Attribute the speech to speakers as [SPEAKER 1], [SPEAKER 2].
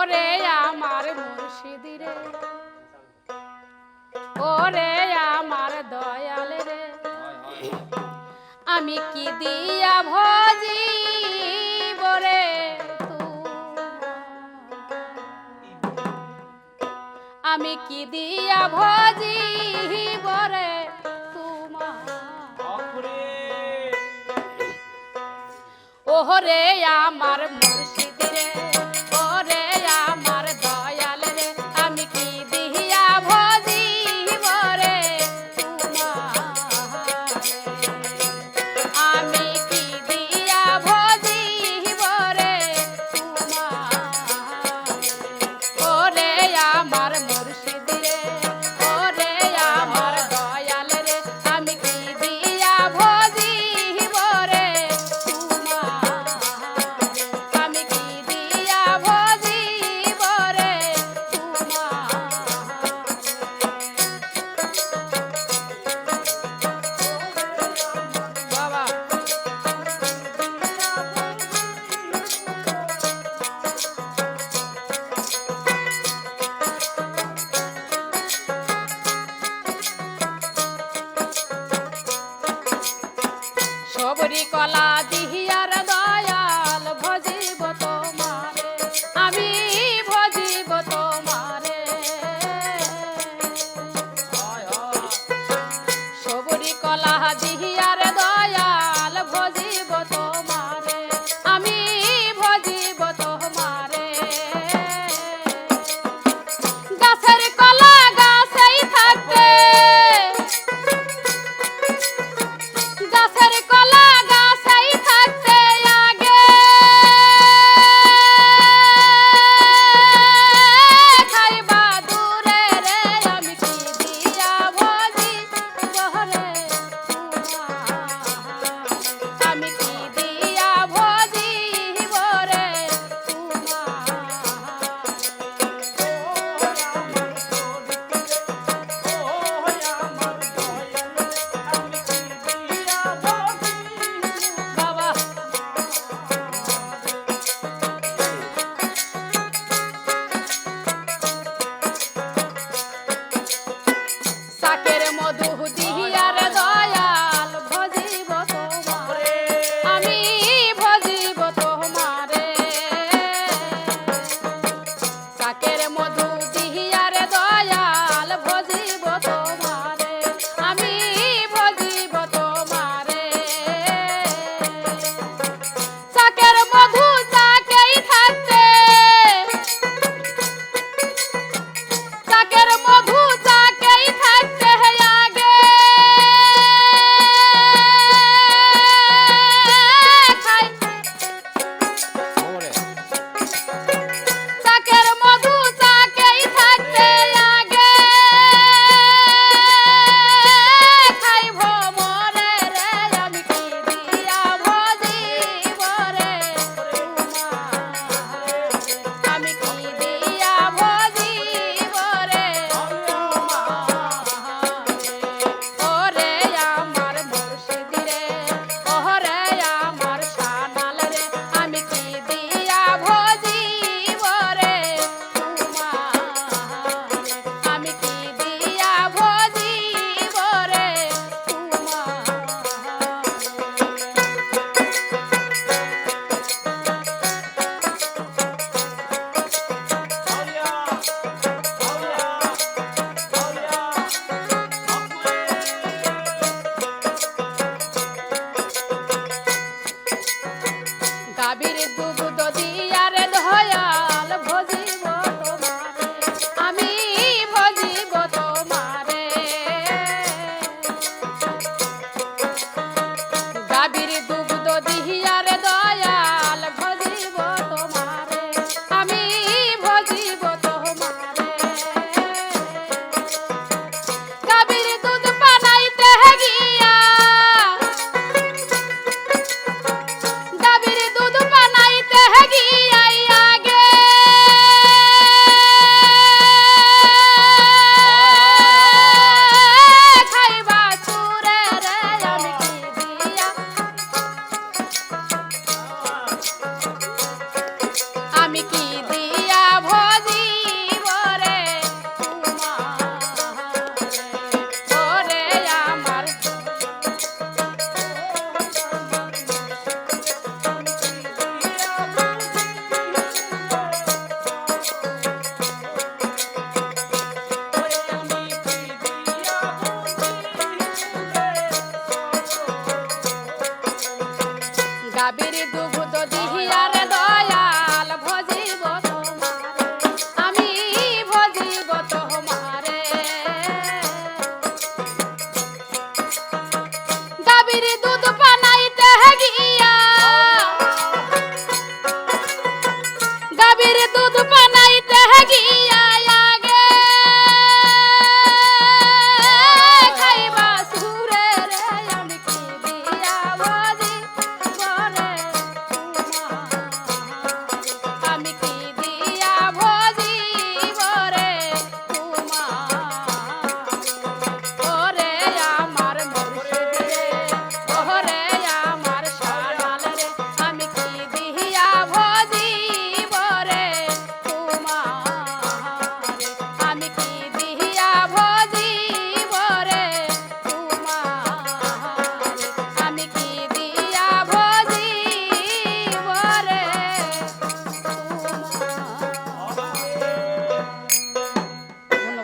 [SPEAKER 1] ওরে আমার মুর্শিদ রে। ওরে আমার দয়াল রে। আমি কি দিয়া ভজি বরে আমি কি দিয়া ভজি বরে তোমার? ওহরে আমার খবরি কলা দিহিয়ার দয়াল ভজিব তোমারে আমি ভজিব তোমারে। সবরি কলা গাভীর দুধ বানাইতে গিয়া